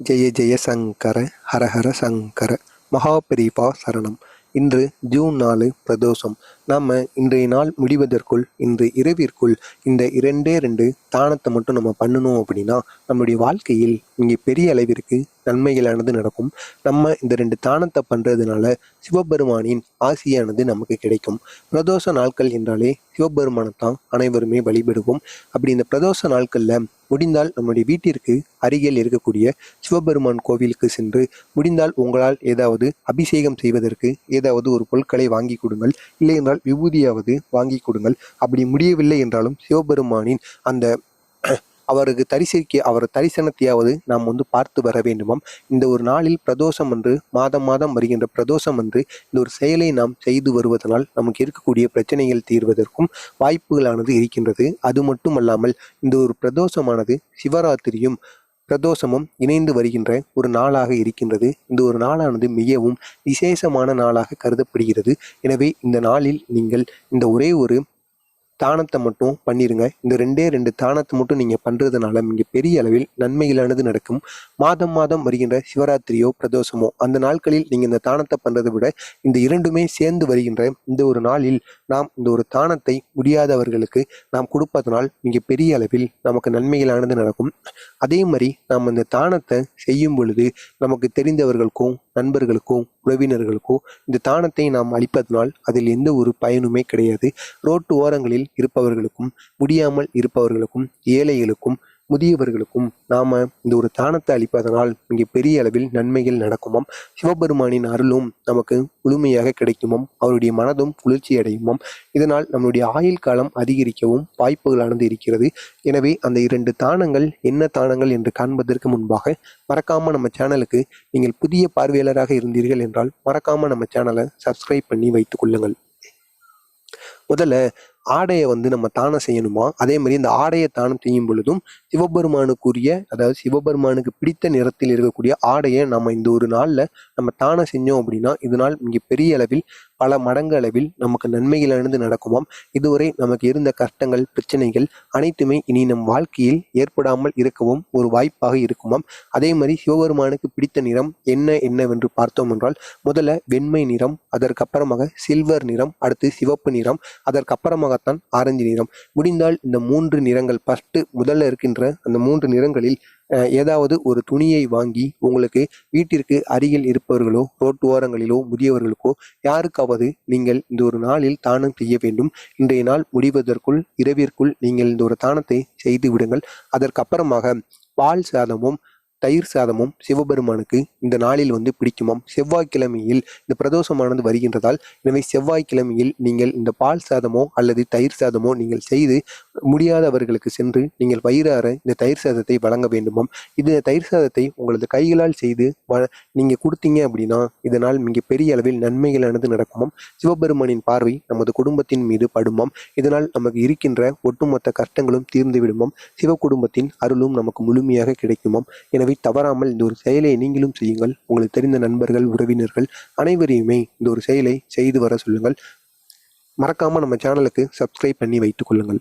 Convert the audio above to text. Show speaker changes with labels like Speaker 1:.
Speaker 1: ஜெய ஜெய சங்கர ஹரஹர சங்கர மகாபெரிபா சரணம். இன்று ஜூன் நாலு பிரதோஷம். நாம் இன்றைய நாள் முடிவதற்குள் இன்று இரவிற்குள் இந்த இரண்டே ரெண்டு தானத்தை மட்டும் நம்ம பண்ணணும் அப்படின்னா நம்முடைய வாழ்க்கையில் இங்கே பெரிய அளவிற்கு நன்மைகளானது நடக்கும். நம்ம இந்த ரெண்டு தானத்தை பண்ணுறதுனால சிவபெருமானின் ஆசியானது நமக்கு கிடைக்கும். பிரதோஷ நாட்கள் என்றாலே சிவபெருமானைத்தான் அனைவருமே வழிபடுவோம். அப்படி இந்த பிரதோஷ நாட்களில் முடிந்தால் நம்முடைய வீட்டிற்கு அருகில் இருக்கக்கூடிய சிவபெருமான் கோவிலுக்கு சென்று முடிந்தால் உங்களால் ஏதாவது அபிஷேகம் செய்வதற்கு ஏதாவது ஒரு பொருட்களை வாங்கி கொடுங்கள். இல்லை என்றால் விபூதியாவது வாங்கி கொடுங்கள். அப்படி முடியவில்லை என்றாலும் சிவபெருமானின் அந்த அவருக்கு தரிசிக்க அவர் தரிசனத்தையாவது நாம் வந்து பார்த்து வர வேண்டுமாம். இந்த ஒரு நாளில் பிரதோஷம் என்று மாதம் மாதம் வருகின்ற பிரதோஷம் என்று இந்த ஒரு செயலை நாம் செய்து வருவதனால் நமக்கு இருக்கக்கூடிய பிரச்சனைகள் தீர்வதற்கும் வாய்ப்புகளானது இருக்கின்றது. அது மட்டுமல்லாமல் இந்த ஒரு பிரதோஷமானது சிவராத்திரியும் பிரதோஷமும் இணைந்து வருகின்ற ஒரு நாளாக இருக்கின்றது. இந்த ஒரு நாளானது மிகவும் விசேஷமான நாளாக கருதப்படுகிறது. எனவே இந்த நாளில் நீங்கள் இந்த ஒரே ஒரு தானத்தை மட்டும் பண்ணிடுங்க இந்த ரெண்டே ரெண்டு தானத்தை மட்டும் நீங்கள் பண்ணுறதுனால மிக பெரிய அளவில் நன்மைகளானது நடக்கும். மாதம் மாதம் வருகின்ற சிவராத்திரியோ பிரதோஷமோ அந்த நாட்களில் நீங்கள் இந்த தானத்தை பண்ணுறதை விட இந்த இரண்டுமே சேர்ந்து வருகின்ற இந்த ஒரு நாளில் நாம் இந்த ஒரு தானத்தை முடியாதவர்களுக்கு நாம் கொடுப்பதனால் மிக பெரிய அளவில் நமக்கு நன்மைகளானது நடக்கும். அதே மாதிரி நாம் இந்த தானத்தை செய்யும் பொழுது நமக்கு தெரிந்தவர்களுக்கும் நண்பர்களுக்கும் உறவினர்களுக்கோ இந்த தானத்தை நாம் அளிப்பதனால் அதில் எந்த ஒரு பயனுமே கிடையாது. ரோட்டு ஓரங்களில் இருப்பவர்களுக்கும் முடியாமல் இருப்பவர்களுக்கும் ஏழைகளுக்கும் முதியவர்களுக்கும் நாம இந்த ஒரு தானத்தை அளிப்பதனால் மிக பெரிய அளவில் நன்மைகள் நடக்குமாம். சிவபெருமானின் அருளும் நமக்கு முழுமையாக கிடைக்குமாம். அவருடைய மனதும் குளிர்ச்சி அடையுமாம். இதனால் நம்முடைய ஆயுள் காலம் அதிகரிக்கவும் வாய்ப்புகளானது இருக்கிறது எனவே அந்த இரண்டு தானங்கள் என்ன தானங்கள் என்று காண்பதற்கு முன்பாக மறக்காம நம்ம சேனலுக்கு நீங்கள் புதிய பார்வையாளராக இருந்தீர்கள் என்றால் மறக்காம நம்ம சேனலை சப்ஸ்கிரைப் பண்ணி வைத்துக் கொள்ளுங்கள். முதல்ல ஆடையை வந்து நம்ம தானம் செய்யணுமா? அதே மாதிரி இந்த ஆடையை தானம் செய்யும் பொழுதும் சிவபெருமானுக்குரிய அதாவது சிவபெருமானுக்கு பிடித்த நிறத்தில் இருக்கக்கூடிய ஆடையை நம்ம இந்த ஒரு நாளில் நம்ம தானம் செஞ்சோம் அப்படின்னா இதனால் மிக பெரிய அளவில் பல மடங்கு அளவில் நமக்கு நன்மைகளானது நடக்குமாம். இதுவரை நமக்கு இருந்த கஷ்டங்கள் பிரச்சனைகள் அனைத்துமே இனி நம் வாழ்க்கையில் ஏற்படாமல் இருக்கவும் ஒரு வாய்ப்பாக இருக்குமாம். அதே மாதிரி சிவபெருமானுக்கு பிடித்த நிறம் என்ன என்னவென்று பார்த்தோம் என்றால் முதல்ல வெண்மை நிறம் அதற்கப்புறமாக சில்வர் நிறம் அடுத்து சிவப்பு நிறம் அதற்கப்புறமாகத்தான் ஆரஞ்சு நிறம். முடிந்தால் இந்த மூன்று நிறங்கள் ஃபஸ்ட்டு முதல்ல இருக்கின்ற அந்த மூன்று நிறங்களில் ஏதாவது ஒரு துணியை வாங்கி உங்களுக்கு வீட்டிற்கு அருகில் இருப்பவர்களோ ரோட்டு ஓரங்களிலோ முதியவர்களுக்கோ யாருக்காவது நீங்கள் இந்த ஒரு நாளில் தானம் செய்ய வேண்டும். இன்றைய நாள் முடிவதற்குள் இரவிற்குள் நீங்கள் இந்த ஒரு தானத்தை செய்து விடுங்கள். அதற்கப்புறமாக பால் சாதமும் தயிர் சாதமும் சிவபெருமானுக்கு இந்த நாளில் வந்து பிடிக்குமாம். செவ்வாய்க்கிழமையில் இந்த பிரதோஷமானது வருகின்றதால் எனவே செவ்வாய்க்கிழமையில் நீங்கள் இந்த பால் சாதமோ அல்லது தயிர் சாதமோ நீங்கள் செய்து முடியாதவர்களுக்கு சென்று நீங்கள் வயிறார இந்த தயிர் சாதத்தை வழங்க வேண்டுமாம். இது தயிர் சாதத்தை உங்களது கைகளால் செய்து வ நீங்கள் கொடுத்தீங்க அப்படின்னா இதனால் மிக பெரிய அளவில் நன்மைகளானது நடக்குமாம். சிவபெருமானின் பார்வை நமது குடும்பத்தின் மீது படுமாம். இதனால் நமக்கு இருக்கின்ற ஒட்டுமொத்த கஷ்டங்களும் தீர்ந்து விடுமாம் சிவ குடும்பத்தின் அருளும் நமக்கு முழுமையாக கிடைக்குமாம். எனவே தவறாமல் இந்த ஒரு செயலை நீங்களும் செய்யுங்கள். உங்களுக்கு தெரிந்த நண்பர்கள் உறவினர்கள் அனைவரையுமே இந்த ஒரு செயலை செய்து வர சொல்லுங்கள். மறக்காம நம்ம சேனலுக்கு சப்ஸ்கிரைப் பண்ணி வைத்துக் கொள்ளுங்கள்.